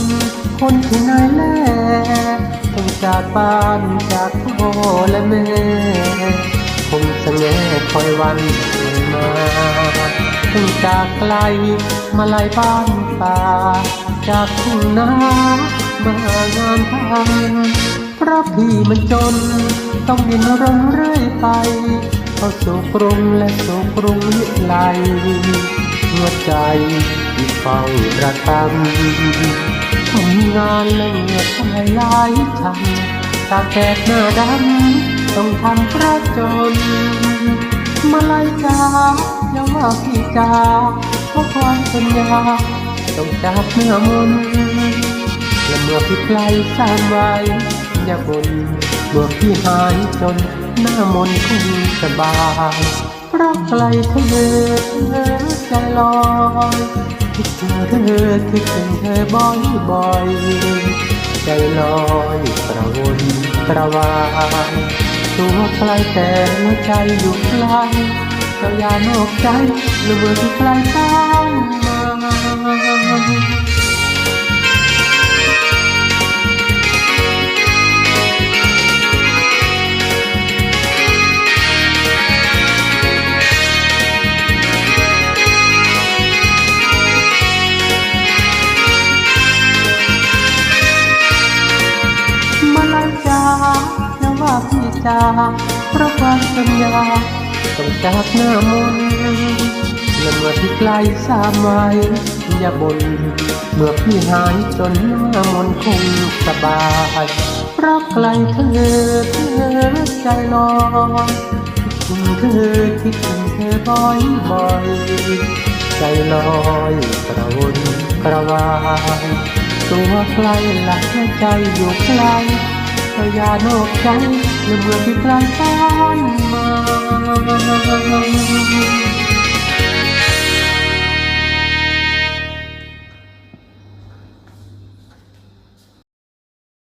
น คนที่ไหนแลต้องจากบ้านจากพ่อและแม่คงจะแง่คอยวันมาต้องจากไกลมาลายบ้านป่า จากทุ่งนามางานทำเพราะพี่มันจน ต้องดินรนเรื่อยไปเข้าสู่กรุงและสู่กรุงวิไลหัวใจ ที่เฝ้าระกำทำงานและเหงื่อใช้หลายชังตากแดดหน้าดำต้องทำเพราะจน มาลายจ้าอย่าว่าพี่จ้าเพราะความสัญญาต้องจากเมื่อมนและเมื่อพี่ไกลสร้างไว้อย่าบนเมื่อพี่หายจนหน้ามนต์คงสบายเพราะไกลเธอใจลอย คิดถึงเธอคิดถึงเธอบ่อยบ่อยใจลอยกระวนกระวายตัวไกลแต่หัวใจอยู่ไกลเจ้าอย่านอกใจเบื่อพี่ไกลต้องม จาเพราะความสัญญาต้องจากหน้ามนต์และเมื่อพี่ไกลสามไว้อย่าบนเมื่อพี่หายจนหน้ามนคงสบายเพราะไกลเธอเธอใจลอยคิดถึงเธอคิดถึงเธอบ่อยบ่อยๆใจลอยกระวนกระวายตัวใกลหลักใจอยู่ไกลก็อย่านอกใจ และเมื่อที่ไกลต้านมา